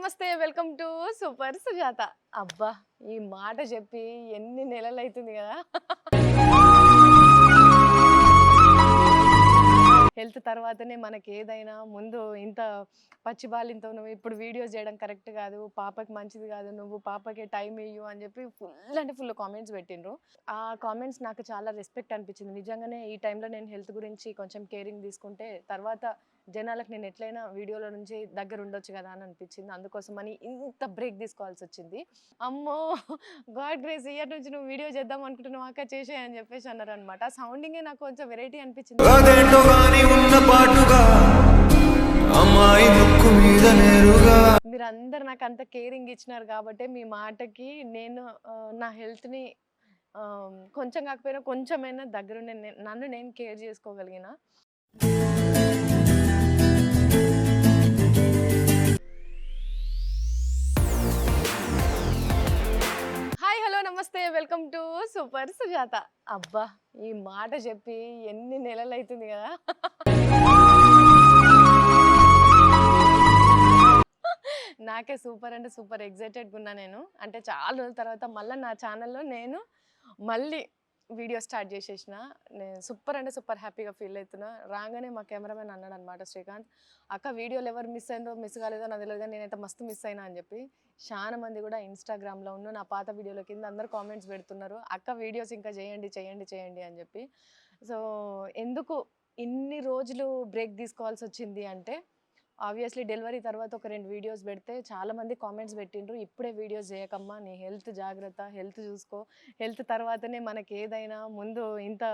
నమస్తే welcome to super Sujatha. అబ్బా ఈ మాట చెప్పి ఎన్ని నెలలు అవుతుంది కదా? హెల్త్ తర్వాతనే మనకి ఏదైనా ముందు ఇంత పచ్చిబాలింతో నువ్వు ఇప్పుడు వీడియోస్ చేయడం కరెక్ట్ కాదు పాపకి మంచిది కాదు నువ్వు పాపకి టైం ఇయ్యు అని చెప్పి ఫుల్ అంటే ఫుల్ కామెంట్స్ పెట్టిండ్రు. ఆ కామెంట్స్ నాకు చాలా రెస్పెక్ట్ అనిపించింది. నిజంగానే ఈ టైంలో నేను హెల్త్ గురించి కొంచెం కేరింగ్ తీసుకుంటే తర్వాత జనాలకు నేను ఎట్లయినా వీడియోల నుంచి దగ్గర ఉండొచ్చు కదా అని అనిపించింది. అందుకోసం అని ఇంత బ్రేక్ తీసుకోవాల్సి వచ్చింది. అమ్మో గాడ్ గ్రేస్ ఇయర్ నుంచి నువ్వు వీడియో చేద్దాం అనుకుంటున్నావు అక్క చేసే అని చెప్పేసి అన్నారు అనమాట సౌండింగే నాకు కొంచెం వెరైటీ అనిపించింది. అమ్మాయి ముక్కు మీద నేరుగా. మీరు అందరు నాకు అంత కేరింగ్ ఇచ్చినారు కాబట్టి మీ మాటకి నేను నా హెల్త్ని కొంచెం కాకపోయినా కొంచెమైనా దగ్గరుండి నన్ను నేను కేర్ చేసుకోగలిగిన. హాయ్ హలో నమస్తే. Welcome to super Sujatha. అబ్బా ఈ మాట చెప్పి ఎన్ని నెలలు అవుతుంది కదా? నాకే సూపర్ అంటే సూపర్ ఎగ్జైటెడ్గా ఉన్నా నేను. అంటే చాలా రోజుల తర్వాత మళ్ళీ నా ఛానల్లో నేను మళ్ళీ వీడియో స్టార్ట్ చేసేసిన. నేను సూపర్ అంటే సూపర్ హ్యాపీగా ఫీల్ అవుతున్నా. రాగానే మా కెమెరామెన్ అన్నాడు అనమాట శ్రీకాంత్ అక్క వీడియోలు ఎవరు మిస్ అయిందో మిస్ కాలేదో నాకు తెలియదు కానీ నేనైతే మస్తు మిస్ అయినా అని చెప్పి చాలా మంది కూడా ఇన్స్టాగ్రామ్లో ఉన్న నా పాత వీడియోల కింద అందరు కామెంట్స్ పెడుతున్నారు. అక్క వీడియోస్ ఇంకా చేయండి చేయండి చేయండి అని చెప్పి. సో ఎందుకు ఇన్ని రోజులు బ్రేక్ తీసుకోవాల్సి వచ్చింది అంటే ఆబ్వియస్లీ డెలివరీ తర్వాత ఒక రెండు వీడియోస్ పెడితే చాలామంది కామెంట్స్ పెట్టిండ్రు ఇప్పుడే వీడియోస్ చేయకమ్మా నీ హెల్త్ జాగ్రత్త హెల్త్ చూసుకో. హెల్త్ తర్వాతనే మనకి ఏదైనా ముందు ఇంత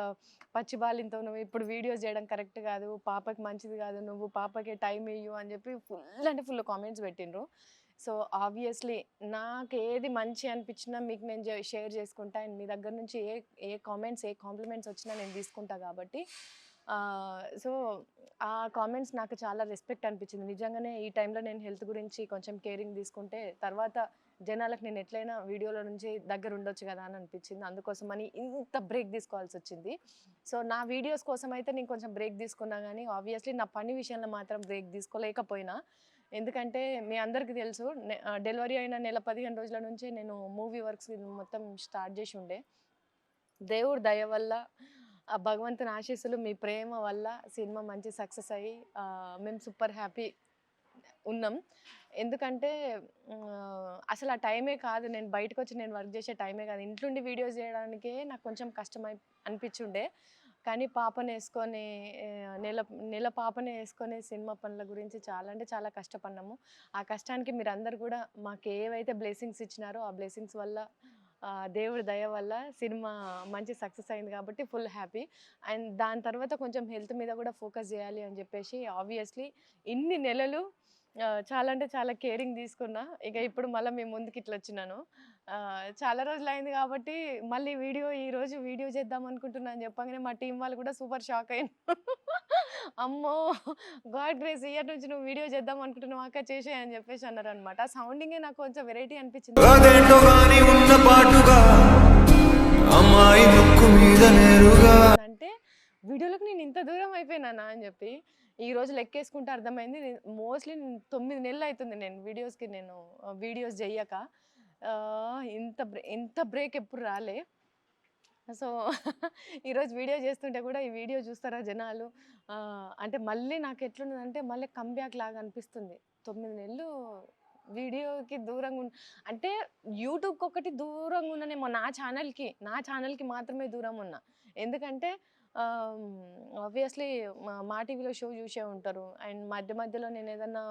పచ్చిబాలింతో నువ్వు ఇప్పుడు వీడియోస్ చేయడం కరెక్ట్ కాదు పాపకి మంచిది కాదు నువ్వు పాపకి టైం ఇయ్యు అని చెప్పి ఫుల్ అంటే ఫుల్ కామెంట్స్ పెట్టిండ్రు. సో ఆబ్వియస్లీ నాకు ఏది మంచి అనిపించినా మీకు నేను షేర్ చేసుకుంటా. అండ్ మీ దగ్గర నుంచి ఏ ఏ కామెంట్స్ ఏ కాంప్లిమెంట్స్ వచ్చినా నేను తీసుకుంటా కాబట్టి సో ఆ కామెంట్స్ నాకు చాలా రెస్పెక్ట్ అనిపించింది. నిజంగానే ఈ టైంలో నేను హెల్త్ గురించి కొంచెం కేరింగ్ తీసుకుంటే తర్వాత జనాలకు నేను ఎట్లయినా వీడియోలో నుంచి దగ్గర ఉండొచ్చు కదా అని అనిపించింది. అందుకోసం అని ఇంత బ్రేక్ తీసుకోవాల్సి వచ్చింది. సో నా వీడియోస్ కోసం అయితే నేను కొంచెం బ్రేక్ తీసుకున్నా కానీ ఆబ్వియస్లీ నా పని విషయంలో మాత్రం బ్రేక్ తీసుకోలేకపోయినా. ఎందుకంటే మీ అందరికీ తెలుసు డెలివరీ అయిన నెల పదిహేను రోజుల నుంచే నేను మూవీ వర్క్స్ మొత్తం స్టార్ట్ చేసి ఉండే. దేవుడు దయ వల్ల ఆ భగవంతుని ఆశీస్సులు మీ ప్రేమ వల్ల సినిమా మంచి సక్సెస్ అయ్యి మేము సూపర్ హ్యాపీ ఉన్నాం. ఎందుకంటే అసలు ఆ టైమే కాదు. నేను బయటకు వచ్చి నేను వర్క్ చేసే టైమే కాదు. ఇంట్లోండి వీడియోస్ చేయడానికే నాకు కొంచెం కష్టమై అనిపించుండే. కానీ పాపను వేసుకొని నెల నెల పాపను వేసుకొని సినిమా పనుల గురించి చాలా అంటే చాలా కష్టపడినాము ఆ కష్టానికి మీరు అందరు కూడా మాకు ఏవైతే బ్లెస్సింగ్స్ ఇచ్చినారో ఆ బ్లెస్సింగ్స్ వల్ల దేవుడి దయ వల్ల సినిమా మంచి సక్సెస్ అయింది కాబట్టి ఫుల్ హ్యాపీ. అండ్ దాని తర్వాత కొంచెం హెల్త్ మీద కూడా ఫోకస్ చేయాలి అని చెప్పేసి ఆబ్వియస్లీ ఇన్ని నెలలు చాలా అంటే చాలా కేరింగ్ తీసుకున్నా. ఇక ఇప్పుడు మళ్ళీ మేము ముందుకి ఇట్లా వచ్చినాను. చాలా రోజులు అయింది కాబట్టి మళ్ళీ వీడియో ఈ రోజు వీడియో చేద్దాం అనుకుంటున్నాను అని చెప్పగానే మా టీం వాళ్ళు కూడా సూపర్ షాక్ అయ్యారు అమ్మో! గాడ్ గ్రేస్ ఇయర్ నుంచి నువ్వు వీడియో చేద్దాం అనుకుంటున్నావు అక్క చేసే అని చెప్పేసి అన్నారు అనమాట ఆ సౌండింగే నాకు కొంచెం వెరైటీ అనిపించింది. అంటే వీడియోలకు నేను ఇంత దూరం అయిపోయినానా అని చెప్పి ఈ రోజు లెక్కేసుకుంటే అర్థమైంది. మోస్ట్లీ తొమ్మిది నెలలు అవుతుంది నేను వీడియోస్కి నేను వీడియోస్ చెయ్యక. ఇంత బ్రే ఇంత బ్రేక్ ఎప్పుడు రాలే. సో ఈరోజు వీడియో చేస్తుంటే కూడా ఈ వీడియో చూస్తారా జనాలు? అంటే మళ్ళీ నాకు ఎట్లున్నదంటే మళ్ళీ కంబ్యాక్ లాగా అనిపిస్తుంది. తొమ్మిది నెలలు వీడియోకి దూరంగా ఉన్న అంటే యూట్యూబ్కి ఒకటి దూరంగా ఉన్నానేమో నా ఛానల్కి నా ఛానల్కి మాత్రమే దూరం ఉన్నా. ఎందుకంటే ఆబ్వియస్లీ మా టీవీలో షో చూసే ఉంటారు. అండ్ మధ్య మధ్యలో నేను ఏదన్నా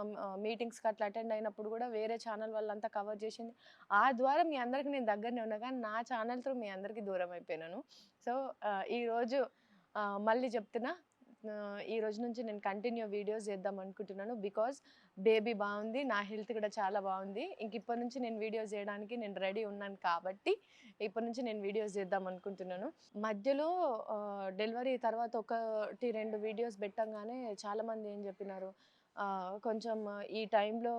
మీటింగ్స్కి అట్లా అటెండ్ అయినప్పుడు కూడా వేరే ఛానల్ వాళ్ళంతా కవర్ చేసింది. ఆ ద్వారా మీ అందరికి నేను దగ్గరనే ఉన్నా కానీ నా ఛానల్ త్రూ మీ అందరికీ దూరం అయిపోయినాను. సో ఈరోజు మళ్ళీ చెప్తున్నా ఈ రోజు నుంచి నేను కంటిన్యూ వీడియోస్ చేద్దాం అనుకుంటున్నాను బికాజ్ బేబీ బాగుంది నా హెల్త్ కూడా చాలా బాగుంది. ఇంక ఇప్పటి నుంచి నేను వీడియోస్ చేయడానికి నేను రెడీ ఉన్నాను కాబట్టి ఇప్పటి నుంచి నేను వీడియోస్ చేద్దాం అనుకుంటున్నాను. మధ్యలో డెలివరీ తర్వాత ఒకటి రెండు వీడియోస్ పెట్టంగానే చాలామంది ఏం చెప్పినారు కొంచెం ఈ టైంలో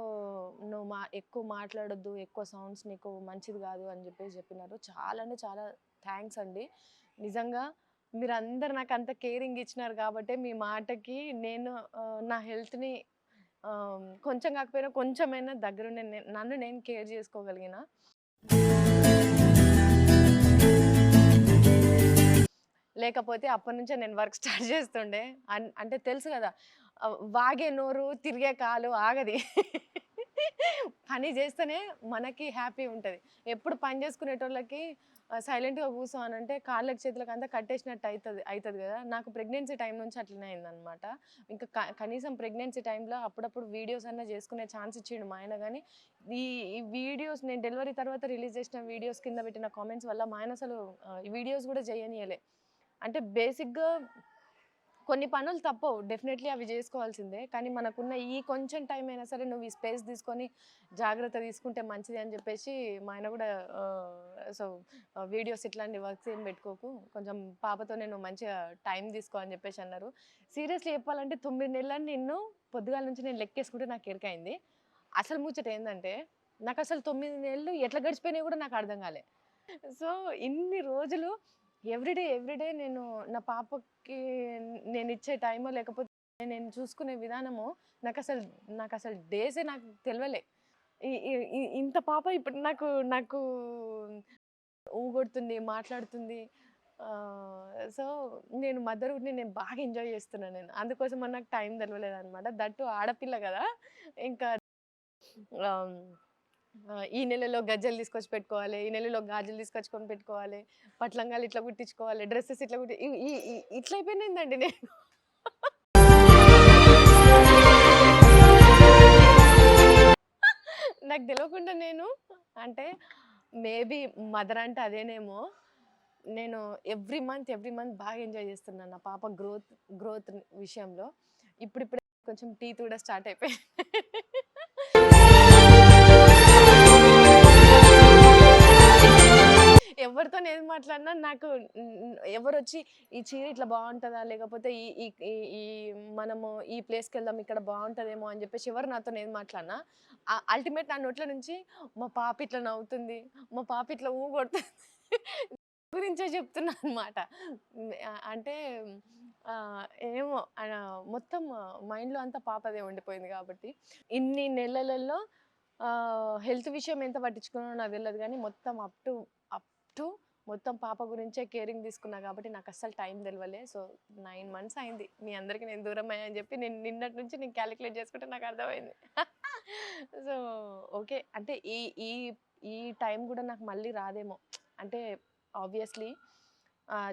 నువ్వు మా ఎక్కువ మాట్లాడొద్దు ఎక్కువ సౌండ్స్ నీకు మంచిది కాదు అని చెప్పేసి చెప్పినారు. చాలా అంటే చాలా థ్యాంక్స్ అండి. నిజంగా మీరు అందరు నాకు అంత కేరింగ్ ఇచ్చినారు కాబట్టి మీ మాటకి నేను నా హెల్త్ని కొంచెం కాకపోయినా కొంచెమైనా దగ్గరుండి నన్ను నేను కేర్ చేసుకోగలిగిన. లేకపోతే అప్పటినుంచే నేను వర్క్ స్టార్ట్ చేస్తుండే. అన్ అంటే తెలుసు కదా వాగే నోరు, తిరిగే కాలు ఆగది. పని చేస్తేనే మనకి హ్యాపీ ఉంటుంది ఎప్పుడు పని చేసుకునేటోళ్ళకి ఆహ్, సైలెంట్‌గా కూసో అంటే కాళ్ళకి, చేతులకి అంతా కట్టేసినట్టు అవుతుంది అవుతుంది కదా నాకు ప్రెగ్నెన్సీ టైం నుంచి అట్లనే అయిందనమాట. ఇంకా క కనీసం ప్రెగ్నెన్సీ టైంలో అప్పుడప్పుడు వీడియోస్ అన్నా చేసుకునే ఛాన్స్ ఇచ్చిండు మా ఆయన కానీ ఈ ఈ వీడియోస్ నేను డెలివరీ తర్వాత రిలీజ్ చేసిన వీడియోస్ కింద పెట్టిన కామెంట్స్ వల్ల మా ఆయన అసలు వీడియోస్ కూడా చేయనీయలే. అంటే బేసిక్‌గా కొన్ని పనులు తప్పవు. డెఫినెట్‌లీ అవి చేసుకోవాల్సిందే కానీ మనకున్న ఈ కొంచెం టైం అయినా సరే నువ్వు ఈ స్పేస్ తీసుకొని జాగ్రత్త తీసుకుంటే మంచిది అని చెప్పేసి మా ఆయన కూడా సో, వీడియోస్ ఇట్లాంటి వర్క్స్ ఏం పెట్టుకోకు. కొంచెం పాపతో నేను మంచిగా టైం తీసుకో అని చెప్పేసి అన్నారు. సీరియస్‌లీ చెప్పాలంటే తొమ్మిది నెలలని నిన్ను పొద్దుగాల నుంచి నేను లెక్కేసుకుంటే నాకు ఎరుకయింది. అసలు ముచ్చట ఏంటంటే నాకు అసలు తొమ్మిది నెలలు ఎట్లా గడిచిపోయినాయి కూడా నాకు అర్థం కాలే సో, ఇన్ని రోజులు ఎవ్రీడే, ఎవ్రీడే నేను నా పాపకి నేను ఇచ్చే టైమో లేకపోతే నేను చూసుకునే విధానము నాకు అసలు నాకు అసలు డేసే నాకు తెలియలే ఇంత పాప ఇప్పుడు నాకు నాకు ఊగొడుతుంది, మాట్లాడుతుంది. సో, నేను మదర్‌హుడ్‌ని నేను బాగా ఎంజాయ్ చేస్తున్నాను నేను. అందుకోసం నాకు టైం తెలియలేదు అనమాట దట్టు ఆడపిల్ల కదా ఇంకా ఈ నెలలో గజ్జలు తీసుకొచ్చి పెట్టుకోవాలి. ఈ నెలలో గాజులు తీసుకొచ్చుకొని పెట్టుకోవాలి. పట్లంగాలు ఇట్లా కుట్టించుకోవాలి. డ్రెస్సెస్ ఇట్లా కుట్టి ఇట్లా అయిపోయిందేందండి నేను. నాకు తెలియకుండా నేను అంటే మేబీ మదర్ అంటే అదేనేమో. నేను ఎవ్రీ మంత్, ఎవ్రీ మంత్ బాగా ఎంజాయ్ చేస్తున్నాను నా పాప గ్రోత్ గ్రోత్ విషయంలో. ఇప్పుడిప్పుడే కొంచెం టీత్ కూడా స్టార్ట్ అయిపోయాయి. ఎవరితో ఏది మాట్లాడినా నాకు ఎవరు వచ్చి ఈ చీర ఇట్లా బాగుంటుందా లేకపోతే ఈ ఈ మనము ఈ ప్లేస్కి వెళ్దాం ఇక్కడ బాగుంటుందేమో అని చెప్పేసి ఎవరు నాతో ఏది మాట్లాడినా అల్టిమేట్ నా నోట్ల నుంచి మా పాప ఇట్లా నవ్వుతుంది. మా పాప ఇట్లా ఊగొడుతుంది. గురించే చెప్తున్నా అనమాట. అంటే ఏమో మొత్తం మైండ్‌లో అంతా పాపదే ఉండిపోయింది కాబట్టి. ఇన్ని నెలలలో హెల్త్ విషయం ఎంత పట్టించుకున్నానో నాకు తెలియదు కానీ మొత్తం అప్ టు టూ మొత్తం పాప గురించే కేరింగ్ తీసుకున్నా కాబట్టి నాకు అస్సలు టైం తెలియలే సో, నైన్ మంత్స్ అయింది. మీ అందరికి నేను దూరం అయ్యా అని చెప్పి నేను నిన్నటి నుంచి నేను కాలిక్యులేట్ చేసుకుంటే నాకు అర్థమైంది. So, okay. అంటే ఈ ఈ ఈ టైం కూడా నాకు మళ్ళీ రాదేమో. అంటే ఆబ్వియస్‌లీ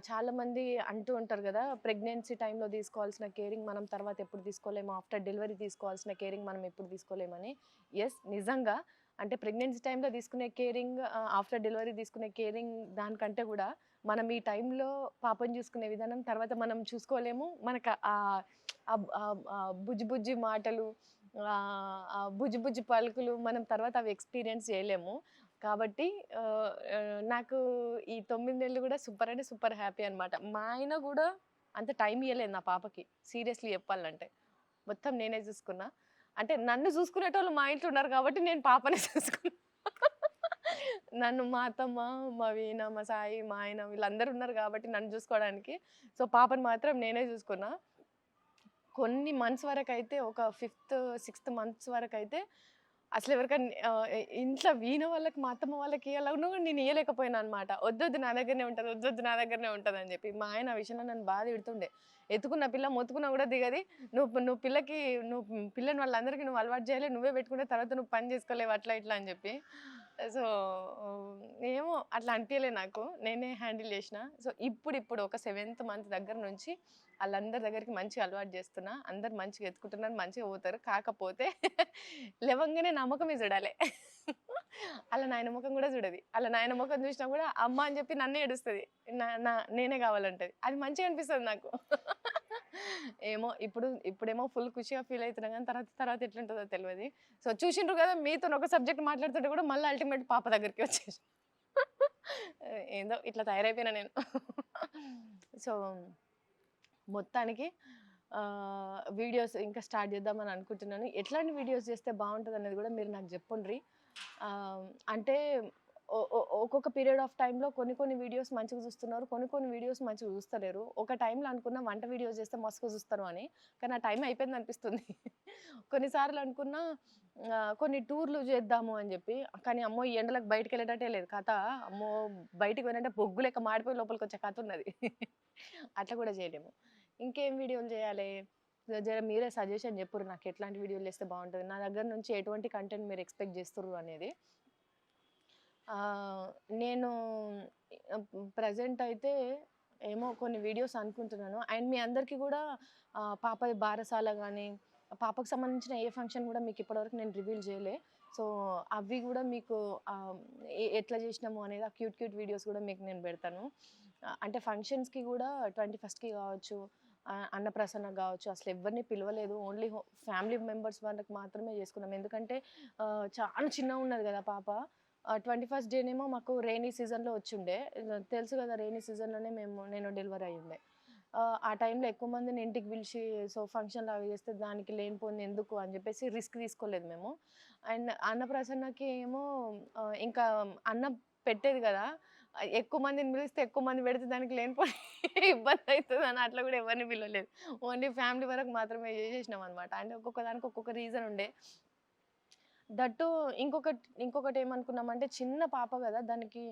చాలామంది అంటూ ఉంటారు కదా ప్రెగ్నెన్సీ టైంలో తీసుకోవాల్సిన కేరింగ్ మనం తర్వాత ఎప్పుడు తీసుకోలేము. ఆఫ్టర్ డెలివరీ తీసుకోవాల్సిన కేరింగ్ మనం ఎప్పుడు తీసుకోలేమని. ఎస్ నిజంగా అంటే ప్రెగ్నెన్సీ టైంలో తీసుకునే కేరింగ్ ఆఫ్టర్ డెలివరీ తీసుకునే కేరింగ్ దానికంటే కూడా మనం ఈ టైంలో పాపం చూసుకునే విధానం తర్వాత మనం చూసుకోలేము. మనకు ఆహ్, బుజ్జి బుజ్జి మాటలు ఆహ్, బుజ్జి బుజ్జి పలుకులు మనం తర్వాత అవి ఎక్స్‌పీరియన్స్ చేయలేము. కాబట్టి నాకు ఈ తొమ్మిది నెలలు కూడా సూపర్ అంటే సూపర్ హ్యాపీ అనమాట. మా ఆయన కూడా అంత టైం ఇవ్వలేదు నా పాపకి. సీరియస్‌లీ చెప్పాలంటే. మొత్తం నేనే చూసుకున్నా. అంటే నన్ను చూసుకునేటోళ్ళు మా ఇంట్లో ఉన్నారు కాబట్టి నేను పాపని చూసుకున్నా. నన్ను మా అత్తమ్మ, మా వీణ, మా సాయి, మా ఆయన వీళ్ళందరూ ఉన్నారు కాబట్టి నన్ను చూసుకోవడానికి. సో, పాపని మాత్రం నేనే చూసుకున్నా. కొన్ని మంత్స్ వరకైతే ఒక ఫిఫ్త్, సిక్స్త్ మంత్స్ వరకు అయితే అసలు ఎవరికైనా ఇంట్లో వీణ వాళ్ళకి, మా అత్తమ్మ వాళ్ళకి ఇయ్యాలన్నా కూడా నేను ఇవ్వలేకపోయాను అనమాట. వద్దొద్దు నా దగ్గరనే ఉంటుంది వద్దొద్దు నా దగ్గరనే ఉంటదని చెప్పి. మా ఆయన ఆ విషయంలో నన్ను బాధ పెడుతుండే ఎత్తుకున్న పిల్ల మొత్తుకున్నా కూడా దిగది. నువ్వు నువ్వు పిల్లకి నువ్వు పిల్లని వాళ్ళందరికీ నువ్వు అలవాటు చేయాలి నువ్వే పెట్టుకుంటే తర్వాత నువ్వు పని చేసుకోలేవు అట్లా ఇట్లా అని చెప్పి. సో, ఏమో అట్లా అనిపించలే నాకు. నేనే హ్యాండిల్ చేసిన. సో, ఇప్పుడిప్పుడు ఒక సెవెంత్ మంత్ దగ్గర నుంచి వాళ్ళందరి దగ్గరికి మంచిగా అలవాటు చేస్తున్నా. అందరూ మంచిగా ఎత్తుకుంటున్నారు. మంచిగా పోతారు. కాకపోతే లేవంగానే నా ముఖమే అలా నాయన ముఖం కూడా చూడదు అలా నాయన ముఖం చూసినా కూడా అమ్మ అని చెప్పి నన్నే ఏడుస్తుంది నా నా నేనే కావాలంటది. అది మంచిగా అనిపిస్తుంది నాకు. ఏమో ఇప్పుడు ఇప్పుడేమో ఫుల్ ఖుషిగా ఫీల్ అవుతున్నాం కానీ తర్వాత తర్వాత ఎట్లుంటుందో తెలియదు సో, చూసిండ్రు కదా! మీతో ఒక సబ్జెక్ట్ మాట్లాడుతుంటే కూడా మళ్ళీ అల్టిమేట్ పాప దగ్గరికి వచ్చేసి ఏందో ఇట్లా తయారైపోయినా నేను. సో, మొత్తానికి వీడియోస్ ఇంకా స్టార్ట్ చేద్దామని అనుకుంటున్నాను. ఎట్లాంటి వీడియోస్ చేస్తే బాగుంటుంది అనేది కూడా మీరు నాకు చెప్పండ్రి అంటే ఒక్కొక్క పీరియడ్ ఆఫ్ టైంలో కొన్ని కొన్ని వీడియోస్ మంచిగా చూస్తున్నారు కొన్ని కొన్ని వీడియోస్ మంచిగా చూస్తలేరు. ఒక టైంలో అనుకున్న వంట వీడియోస్ చేస్తే మస్తుగా చూస్తారు అని కానీ ఆ టైం అయిపోయింది అనిపిస్తుంది. కొన్నిసార్లు అనుకున్నా కొన్ని టూర్లు చేద్దాము అని చెప్పి కానీ అమ్మో ఈ ఎండలకు బయటకు వెళ్ళేటట్టే లేదు. కథ అమ్మో బయటికి పోయినంటే బొగ్గు లెక్క మాడిపోయి లోపలికి వచ్చే కథ ఉన్నది. అట్లా కూడా చేయలేము. ఇంకేం వీడియోలు చేయాలి? జర మీరే సజెషన్ చెప్పురు నాకు ఎట్లాంటి వీడియోలు చేస్తే బాగుంటుంది? నా దగ్గర నుంచి ఎటువంటి కంటెంట్ మీరు ఎక్స్పెక్ట్ చేస్తుర్రు అనేది. నేను ప్రజెంట్ అయితే ఏమో కొన్ని వీడియోస్ అనుకుంటున్నాను. అండ్ మీ అందరికీ కూడా పాప బారసాల కానీ పాపకు సంబంధించిన ఏ ఫంక్షన్ కూడా మీకు ఇప్పటివరకు నేను రివీల్ చేయలే. సో అవి కూడా మీకు ఎట్లా చేసినాము అనేది ఆ క్యూట్ క్యూట్ వీడియోస్ కూడా మీకు నేను పెడతాను. అంటే ఫంక్షన్స్కి కూడా ట్వంటీ ఫస్ట్కి కావచ్చు అన్నప్రసన్న కావచ్చు అసలు ఎవరిని పిలవలేదు. ఓన్లీ ఫ్యామిలీ మెంబర్స్ వాళ్ళకి మాత్రమే చేసుకున్నాం. ఎందుకంటే చాలా చిన్నగా ఉన్నది కదా పాప. ట్వంటీ ఫస్ట్ డేనేమో మాకు రైనీ సీజన్లో వచ్చిండే. తెలుసు కదా రైనీ సీజన్లోనే మేము నేను డెలివరీ అయ్యిండే. ఆ, టైంలో ఎక్కువ మందిని ఇంటికి పిలిచి సో ఫంక్షన్ లాగా చేస్తే దానికి లేనిపోయింది ఎందుకు? అని చెప్పేసి రిస్క్ తీసుకోలేదు మేము. అండ్ అన్నప్రసన్నకి ఏమో ఇంకా అన్నం పెట్టేది కదా ఎక్కువ మందిని పిలిస్తే ఎక్కువ మంది పెడితే దానికి లేనిపోయి ఇబ్బంది అవుతుంది అని అట్లా కూడా ఎవరిని పిలవలేదు. ఓన్లీ ఫ్యామిలీ వరకు మాత్రమే చేసేసినాం అనమాట అంటే ఒక్కొక్క దానికి ఒక్కొక్క రీజన్ ఉండే. దట్టు ఇంకొకటి ఇంకొకటి ఏమనుకున్నామంటే చిన్న పాప కదా దానికి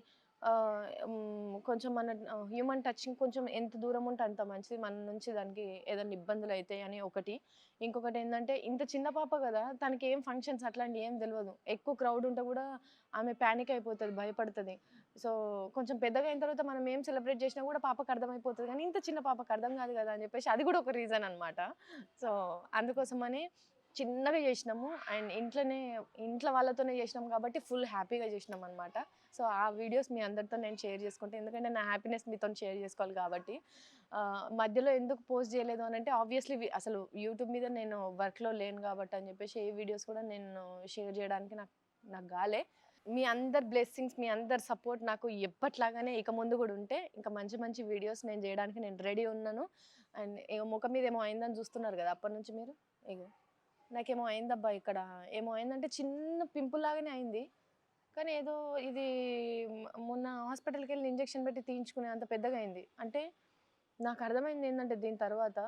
కొంచెం మన హ్యూమన్ టచింగ్ కొంచెం ఎంత దూరం ఉంటే అంత మంచిది. మన నుంచి దానికి ఏదైనా ఇబ్బందులు అవుతాయి అని ఒకటి. ఇంకొకటి ఏంటంటే ఇంత చిన్న పాప కదా తనకి ఏం ఫంక్షన్స్ అట్లాంటివి ఏం తెలియదు ఎక్కువ క్రౌడ్ ఉంటే కూడా ఆమె ప్యానిక్ అయిపోతుంది భయపడుతుంది. సో కొంచెం పెద్దగా అయిన తర్వాత మనం ఏం సెలబ్రేట్ చేసినా కూడా పాపకు అర్థమైపోతుంది. కానీ ఇంత చిన్న పాపకు అర్థం కాదు కదా అని చెప్పేసి అది కూడా ఒక రీజన్ అనమాట సో అందుకోసమని చిన్నగా చేసినాము. అండ్ ఇంట్లోనే ఇంట్లో వాళ్ళతోనే చేసినాం కాబట్టి ఫుల్ హ్యాపీగా చేసినాం అనమాట సో ఆ వీడియోస్ మీ అందరితో నేను షేర్ చేసుకుంటే ఎందుకంటే నా హ్యాపీనెస్ మీతో షేర్ చేసుకోవాలి కాబట్టి. మధ్యలో ఎందుకు పోస్ట్ చేయలేదు అని అంటే ఆబ్వియస్లీ అసలు యూట్యూబ్ మీద నేను వర్క్లో లేను కాబట్టి అని చెప్పేసి ఏ వీడియోస్ కూడా నేను షేర్ చేయడానికి నాకు నాకు గాలే మీ అందరి బ్లెస్సింగ్స్ మీ అందరి సపోర్ట్ నాకు ఎప్పట్లాగానే ఇక ముందు కూడా ఉంటే ఇంకా మంచి మంచి వీడియోస్ నేను చేయడానికి నేను రెడీ ఉన్నాను. అండ్ ఇక ముఖం మీద ఏమో అయిందని చూస్తున్నారు కదా అప్పటి నుంచి మీరు? ఇగో. నాకేమో అయిందబ్బా ఇక్కడ. ఏమో అయిందంటే చిన్న పింపుల్ లాగానే అయింది. కానీ ఏదో ఇది మొన్న హాస్పిటల్కి వెళ్ళి ఇంజెక్షన్ పెట్టి తీయించుకునే అంత పెద్దగా అయింది. అంటే నాకు అర్థమైంది ఏంటంటే దీని తర్వాత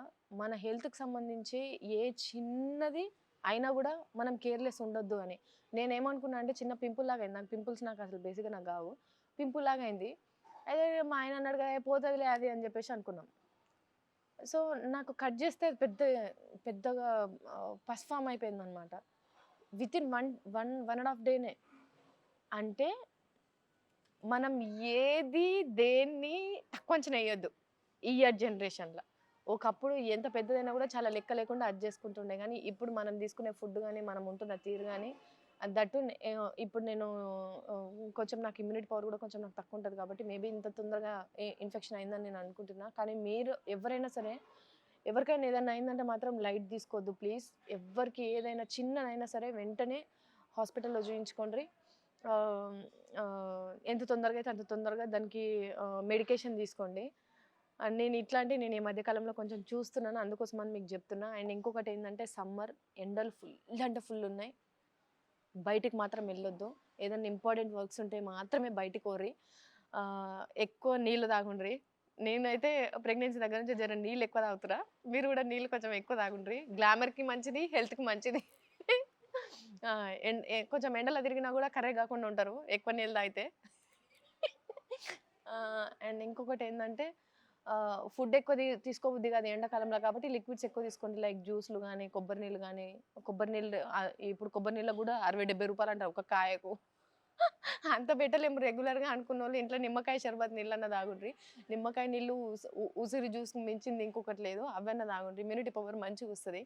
మన హెల్త్కి సంబంధించి ఏ చిన్నది అయినా కూడా మనం కేర్లెస్ ఉండొద్దు అని. నేనేమనుకున్నా అంటే చిన్న పింపుల్ లాగా అయింది. నాకు పింపుల్స్ నాకు అసలు బేసిక్గా నాకు కావు. పింపుల్ లాగా అయింది. అయితే మా ఆయన అన్నాడు కదా పోతుందిలే అది అని చెప్పేసి అనుకున్నాం. సో నాకు కట్ చేస్తే పెద్ద పెద్దగా పర్ఫామ్ అయిపోయింది అనమాట within one one one and half డేనే. అంటే మనం ఏది దేన్ని తక్కువ అంచనా వేయొద్దు. ఈ ఇయర్ జనరేషన్లో. ఒకప్పుడు ఎంత పెద్దదైనా కూడా చాలా లెక్క లేకుండా అడ్జస్ట్ చేసుకుంటుండే. కానీ ఇప్పుడు మనం తీసుకునే ఫుడ్ కానీ మనం ఉంటున్న తీరు కానీ దట్టు ఇప్పుడు నేను కొంచెం నాకు ఇమ్యూనిటీ పవర్ కూడా కొంచెం నాకు తక్కువ ఉంటుంది కాబట్టి మేబీ ఇంత తొందరగా ఇన్ఫెక్షన్ అయిందని నేను అనుకుంటున్నా. కానీ మీరు ఎవరైనా సరే ఎవరికైనా ఏదైనా అయిందంటే మాత్రం లైట్ తీసుకోవద్దు ప్లీజ్ ఎవరికి ఏదైనా చిన్నదైనా సరే వెంటనే హాస్పిటల్లో చూయించుకోండి. ఎంత తొందరగా అయితే అంత తొందరగా దానికి మెడికేషన్ తీసుకోండి. అండ్ నేను ఇట్లాంటి నేను ఈ మధ్యకాలంలో కొంచెం చూస్తున్నాను అందుకోసం అని మీకు చెప్తున్నా. అండ్ ఇంకొకటి ఏంటంటే సమ్మర్ ఎండలు ఫుల్ అంటే ఫుల్ ఉన్నాయి. బయటికి మాత్రం వెళ్ళొద్దు. ఏదైనా ఇంపార్టెంట్ వర్క్స్ ఉంటే మాత్రమే బయటికి కోరి ఎక్కువ నీళ్ళు తాగుండ్రి. నేనైతే ప్రెగ్నెన్సీ దగ్గర నుంచి జర నీళ్ళు ఎక్కువ తాగుతురా మీరు కూడా నీళ్ళు కొంచెం ఎక్కువ తాగుండ్రి. గ్లామర్కి మంచిది హెల్త్కి మంచిది. కొంచెం ఎండలో తిరిగినా కూడా కరెక్ట్ కాకుండా ఉంటారు. ఎక్కువ నీళ్ళు తాగితే. అండ్ ఇంకొకటి ఏంటంటే ఫుడ్ ఎక్కువ తీసుకోబుద్ది కాదు ఎండాకాలంలో కాబట్టి లిక్విడ్స్ ఎక్కువ తీసుకోండి. లైక్ జ్యూస్లు కానీ కొబ్బరి నీళ్ళు కానీ కొబ్బరి నీళ్ళు ఇప్పుడు కొబ్బరి నీళ్ళు కూడా అరవై డెబ్బై రూపాయలు అంటారు ఒక కాయకు. అంత పెట్టలేము రెగ్యులర్గా అనుకున్న వాళ్ళు ఇంట్లో నిమ్మకాయ షర్బత్ నీళ్ళు అన్న తాగుండ్రి. నిమ్మకాయ నీళ్ళు ఉసిరి జ్యూస్ మించింది ఇంకొకటి లేదు. అవన్న తాగుండ్రి. ఇమ్యూనిటీ పవర్ మంచిగా వస్తుంది.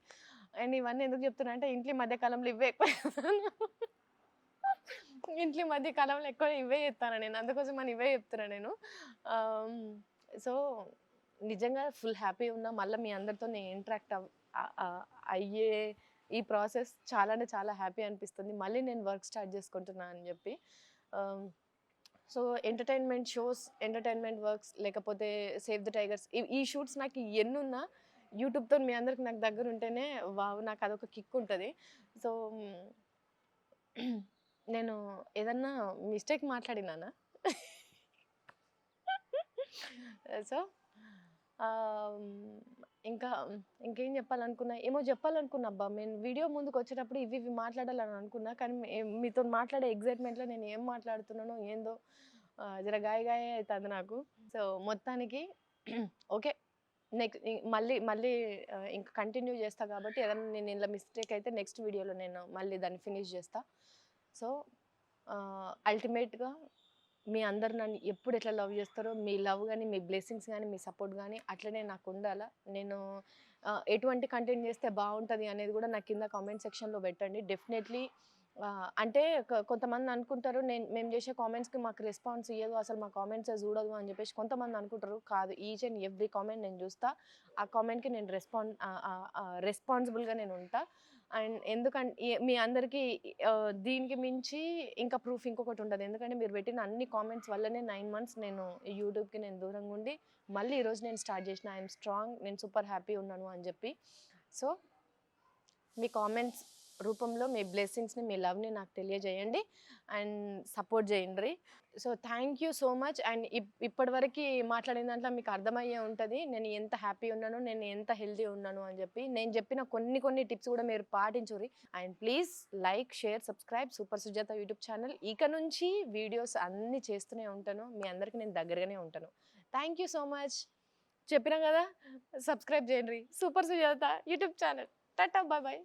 అండ్ ఇవన్నీ ఎందుకు చెప్తున్నా అంటే ఇంట్లో మధ్యకాలంలో ఇవే ఎక్కువ ఇంట్లో మధ్య కాలంలో ఎక్కువ ఇవే చెప్తాను నేను. అందుకోసం అని ఇవే చెప్తున్నా నేను. సో నిజంగా ఫుల్ హ్యాపీ ఉన్నా మళ్ళీ మీ అందరితో నేను ఇంటరాక్ట్ అయ్యే ఈ ప్రాసెస్ చాలా అంటే చాలా హ్యాపీ అనిపిస్తుంది. మళ్ళీ నేను వర్క్ స్టార్ట్ చేసుకుంటున్నా అని చెప్పి. So entertainment shows entertainment works లేకపోతే సేవ్ ద టైగర్స్ ఈ షూట్స్ నాకు ఎన్నున్నా యూట్యూబ్తో మీ అందరికి నాకు దగ్గర ఉంటేనే వావ్ నాకు అదొక కిక్ ఉంటుంది. సో నేను ఏదన్నా మిస్టేక్ మాట్లాడినానా? సో ఇంకా ఇంకేం చెప్పాలనుకున్నా? ఏమో చెప్పాలనుకున్నా అబ్బా. నేను వీడియో ముందుకు వచ్చేటప్పుడు ఇవి ఇవి మాట్లాడాలని అనుకున్నా కానీ మీతో మాట్లాడే ఎగ్జైట్మెంట్లో నేను ఏం మాట్లాడుతున్నానో ఏందో జర గాయ గాయ అవుతుంది నాకు. సో మొత్తానికి ఓకే. నెక్స్ట్ మళ్ళీ మళ్ళీ ఇంకా కంటిన్యూ చేస్తా కాబట్టి ఏదైనా నేను ఇలా మిస్టేక్ అయితే నెక్స్ట్ వీడియోలో నేను మళ్ళీ దాన్ని ఫినిష్ చేస్తా. సో అల్టిమేట్గా మీ అందరు నన్ను ఎప్పుడు ఎట్లా లవ్ చేస్తారో మీ లవ్ కానీ మీ బ్లెస్సింగ్స్ కానీ మీ సపోర్ట్ కానీ అట్లనే నాకు ఉండాలా నేను ఎటువంటి కంటెంట్ చేస్తే బాగుంటుంది అనేది కూడా నాకు కింద కామెంట్ సెక్షన్లో పెట్టండి. డెఫినెట్లీ అంటే కొంతమంది అనుకుంటారు నేను మేము చేసే కామెంట్స్కి మాకు రెస్పాన్స్ ఇవ్వదు అసలు మా కామెంట్స్ చూడదు అని చెప్పేసి కొంతమంది అనుకుంటారు. కాదు ఈచ్ అండ్ ఎవ్రీ కామెంట్ నేను చూస్తా. ఆ కామెంట్కి నేను రెస్పాన్ రెస్పాన్సిబుల్గా నేను ఉంటా. అండ్ ఎందుకంటే మీ అందరికీ దీనికి మించి ఇంకా ప్రూఫ్ ఇంకొకటి ఉంటుంది ఎందుకంటే మీరు పెట్టిన అన్ని కామెంట్స్ వల్లనే నైన్ మంత్స్ నేను యూట్యూబ్కి నేను దూరంగా ఉండి మళ్ళీ ఈరోజు నేను స్టార్ట్ చేసిన ఐఎమ్ స్ట్రాంగ్ నేను సూపర్ హ్యాపీ ఉన్నాను అని చెప్పి. సో మీ కామెంట్స్ రూపంలో మీ బ్లెస్సింగ్స్ని మీ లవ్ని నాకు తెలియజేయండి. అండ్ సపోర్ట్ చేయండి. So thank you so much. And ఇప్పటివరకు మాట్లాడిన దాంట్లో మీకు అర్థమయ్యే ఉంటుంది నేను ఎంత హ్యాపీ ఉన్నాను నేను ఎంత హెల్దీ ఉన్నాను అని చెప్పి నేను చెప్పిన కొన్ని కొన్ని టిప్స్ కూడా మీరు పాటించురి and please like share subscribe super Sujatha YouTube channel. ఇక నుంచి వీడియోస్ అన్నీ చేస్తూనే ఉంటాను. మీ అందరికీ నేను దగ్గరగానే ఉంటాను. Thank you so much. చెప్పినా కదా సబ్స్క్రైబ్ చేయండి. Super Sujatha YouTube channel. Tata bye bye.